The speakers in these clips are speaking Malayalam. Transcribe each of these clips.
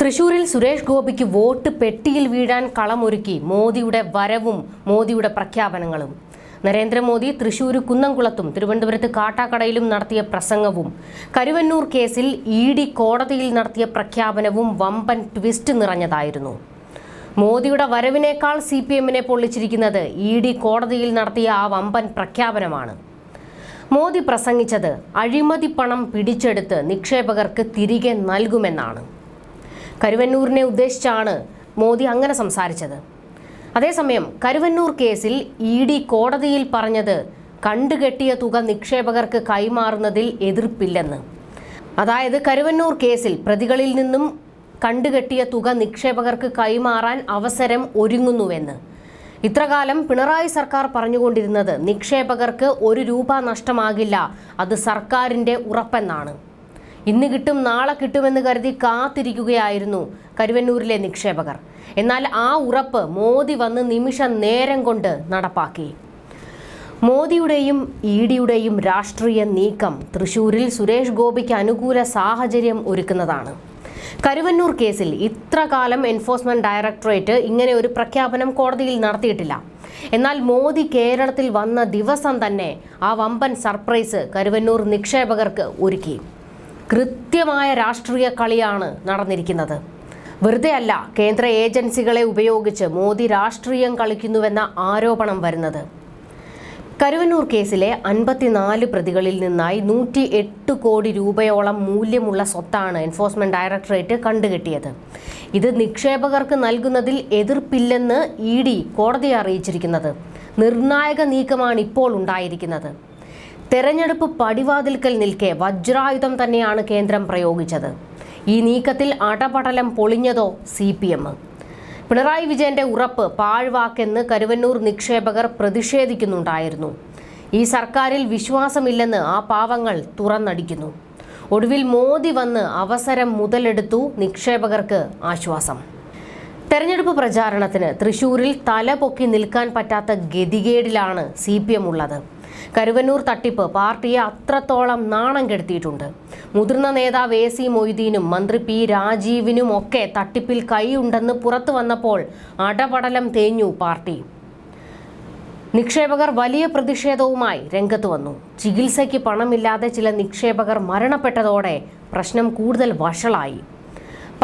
തൃശൂരിൽ സുരേഷ് ഗോപിക്ക് വോട്ട് പെട്ടിയിൽ വീഴാൻ കളമൊരുക്കി മോദിയുടെ വരവും മോദിയുടെ പ്രഖ്യാപനങ്ങളും. നരേന്ദ്രമോദി തൃശൂർ കുന്നംകുളത്തും തിരുവനന്തപുരത്ത് കാട്ടാക്കടയിലും നടത്തിയ പ്രസംഗവും കരുവന്നൂർ കേസിൽ ഇ ഡി കോടതിയിൽ നടത്തിയ പ്രഖ്യാപനവും വമ്പൻ ട്വിസ്റ്റ് നിറഞ്ഞതായിരുന്നു. മോദിയുടെ വരവിനേക്കാൾ സി പി എമ്മിനെ പൊള്ളിച്ചിരിക്കുന്നത് ഇ ഡി കോടതിയിൽ നടത്തിയ ആ വമ്പൻ പ്രഖ്യാപനമാണ്. മോദി പ്രസംഗിച്ചത് അഴിമതി പണം പിടിച്ചെടുത്ത് നിക്ഷേപകർക്ക് തിരികെ നൽകുമെന്നാണ്. കരുവന്നൂരിനെ ഉദ്ദേശിച്ചാണ് മോദി അങ്ങനെ സംസാരിച്ചത്. അതേസമയം കരുവന്നൂർ കേസിൽ ഇ ഡി കോടതിയിൽ പറഞ്ഞത് കണ്ടുകെട്ടിയ തുക നിക്ഷേപകർക്ക് കൈമാറുന്നതിൽ എതിർപ്പില്ലെന്ന്. അതായത് കരുവന്നൂർ കേസിൽ പ്രതികളിൽ നിന്നും കണ്ടുകെട്ടിയ തുക നിക്ഷേപകർക്ക് കൈമാറാൻ അവസരം ഒരുങ്ങുന്നുവെന്ന്. ഇത്രകാലം പിണറായി സർക്കാർ പറഞ്ഞുകൊണ്ടിരുന്നത് നിക്ഷേപകർക്ക് ഒരു രൂപ നഷ്ടമാകില്ല അത് സർക്കാരിന്റെ ഉറപ്പെന്നാണ്. ഇന്ന് കിട്ടും നാളെ കിട്ടുമെന്ന് കരുതി കാത്തിരിക്കുകയായിരുന്നു കരുവന്നൂരിലെ നിക്ഷേപകർ. എന്നാൽ ആ ഉറപ്പ് മോദി വന്ന് നിമിഷ നേരം കൊണ്ട് നടപ്പാക്കി. മോദിയുടെയും ഇ ഡിയുടെയും രാഷ്ട്രീയ നീക്കം തൃശൂരിൽ സുരേഷ് ഗോപിക്ക് അനുകൂല സാഹചര്യം ഒരുക്കുന്നതാണ്. കരുവന്നൂർ കേസിൽ ഇത്ര കാലം എൻഫോഴ്സ്മെന്റ് ഡയറക്ടറേറ്റ് ഇങ്ങനെ ഒരു പ്രഖ്യാപനം കോടതിയിൽ നടത്തിയിട്ടില്ല. എന്നാൽ മോദി കേരളത്തിൽ വന്ന ദിവസം തന്നെ ആ വമ്പൻ സർപ്രൈസ് കരുവന്നൂർ നിക്ഷേപകർക്ക് ഒരുക്കി. കൃത്യമായ രാഷ്ട്രീയ കളിയാണ് നടന്നിരിക്കുന്നത്. വെറുതെ അല്ല കേന്ദ്ര ഏജൻസികളെ ഉപയോഗിച്ച് മോദി രാഷ്ട്രീയം കളിക്കുന്നുവെന്ന ആരോപണം വരുന്നത്. കരുവന്നൂർ കേസിലെ അൻപത്തിനാല് പ്രതികളിൽ നിന്നായി നൂറ്റി എട്ട് കോടി രൂപയോളം മൂല്യമുള്ള സ്വത്താണ് എൻഫോഴ്സ്മെന്റ് ഡയറക്ടറേറ്റ് കണ്ടുകെട്ടിയത്. ഇത് നിക്ഷേപകർക്ക് നൽകുന്നതിൽ എതിർപ്പില്ലെന്ന് ഇ ഡി കോടതിയെ അറിയിച്ചിരിക്കുന്നത്. നിർണായക നീക്കമാണ് ഇപ്പോൾ ഉണ്ടായിരിക്കുന്നത്. തെരഞ്ഞെടുപ്പ് പടിവാതിൽക്കൽ നിൽക്കെ വജ്രായുധം തന്നെയാണ് കേന്ദ്രം പ്രയോഗിച്ചത്. ഈ നീക്കത്തിൽ അടപടലം പൊളിഞ്ഞതോ സി പി എം പിണറായി വിജയന്റെ ഉറപ്പ് പാഴ്വാക്കെന്ന് കരുവന്നൂർ നിക്ഷേപകർ പ്രതിഷേധിക്കുന്നുണ്ടായിരുന്നു. ഈ സർക്കാരിൽ വിശ്വാസമില്ലെന്ന് ആ പാവങ്ങൾ തുറന്നടിക്കുന്നു. ഒടുവിൽ മോദി വന്ന് അവസരം മുതലെടുത്തു നിക്ഷേപകർക്ക് ആശ്വാസം. തെരഞ്ഞെടുപ്പ് പ്രചാരണത്തിന് തൃശൂരിൽ തല പൊക്കി നിൽക്കാൻ പറ്റാത്ത ഗതികേടിലാണ് സി പി എം ഉള്ളത്. കരുവന്നൂർ തട്ടിപ്പ് പാർട്ടിയെ അത്രത്തോളം നാണം കെടുത്തിയിട്ടുണ്ട്. മുതിർന്ന നേതാവ് എ സി മൊയ്തീനും മന്ത്രി പി രാജീവിനും ഒക്കെ തട്ടിപ്പിൽ കൈയുണ്ടെന്ന് പുറത്തു വന്നപ്പോൾ അടപടലം തേഞ്ഞു പാർട്ടി. നിക്ഷേപകർ വലിയ പ്രതിഷേധവുമായി രംഗത്ത് വന്നു. ചികിത്സയ്ക്ക് പണമില്ലാതെ ചില നിക്ഷേപകർ മരണപ്പെട്ടതോടെ പ്രശ്നം കൂടുതൽ വഷളായി.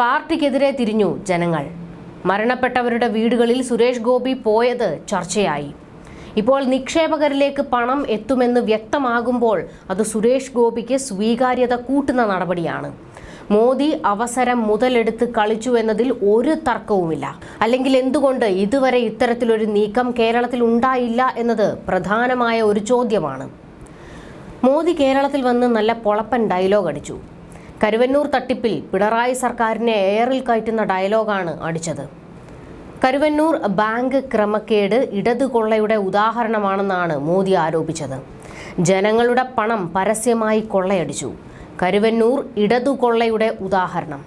പാർട്ടിക്കെതിരെ തിരിഞ്ഞു ജനങ്ങൾ. മരണപ്പെട്ടവരുടെ വീടുകളിൽ സുരേഷ് ഗോപി പോയത് ചർച്ചയായി. ഇപ്പോൾ നിക്ഷേപകരിലേക്ക് പണം എത്തുമെന്ന് വ്യക്തമാകുമ്പോൾ അത് സുരേഷ് ഗോപിക്ക് സ്വീകാര്യത കൂട്ടുന്ന നടപടിയാണ്. മോദി അവസരം മുതലെടുത്ത് കളിച്ചു എന്നതിൽ ഒരു തർക്കവുമില്ല. അല്ലെങ്കിൽ എന്തുകൊണ്ട് ഇതുവരെ ഇത്തരത്തിലൊരു നീക്കം കേരളത്തിൽ ഉണ്ടായില്ല എന്നത് പ്രധാനമായ ഒരു ചോദ്യമാണ്. മോദി കേരളത്തിൽ വന്ന് നല്ല പൊളപ്പൻ ഡയലോഗ് അടിച്ചു. കരുവന്നൂർ തട്ടിപ്പിൽ പിണറായി സർക്കാരിനെ എയറിൽ കയറ്റുന്ന ഡയലോഗാണ് അടിച്ചത്. കരുവന്നൂർ ബാങ്ക് ക്രമക്കേട് ഇടതുകൊള്ളയുടെ ഉദാഹരണമാണെന്നാണ് മോദി ആരോപിച്ചത്. ജനങ്ങളുടെ പണം പരസ്യമായി കൊള്ളയടിച്ചു. കരുവന്നൂർ ഇടതുകൊള്ളയുടെ ഉദാഹരണം.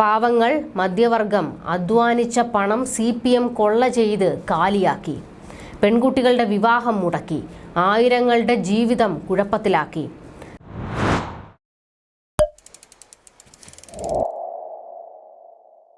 പാവങ്ങൾ മധ്യവർഗം അധ്വാനിച്ച പണം സി പി എം കൊള്ള ചെയ്ത് കാലിയാക്കി. പെൺകുട്ടികളുടെ വിവാഹം മുടക്കി. ആയിരങ്ങളുടെ ജീവിതം കുഴപ്പത്തിലാക്കി.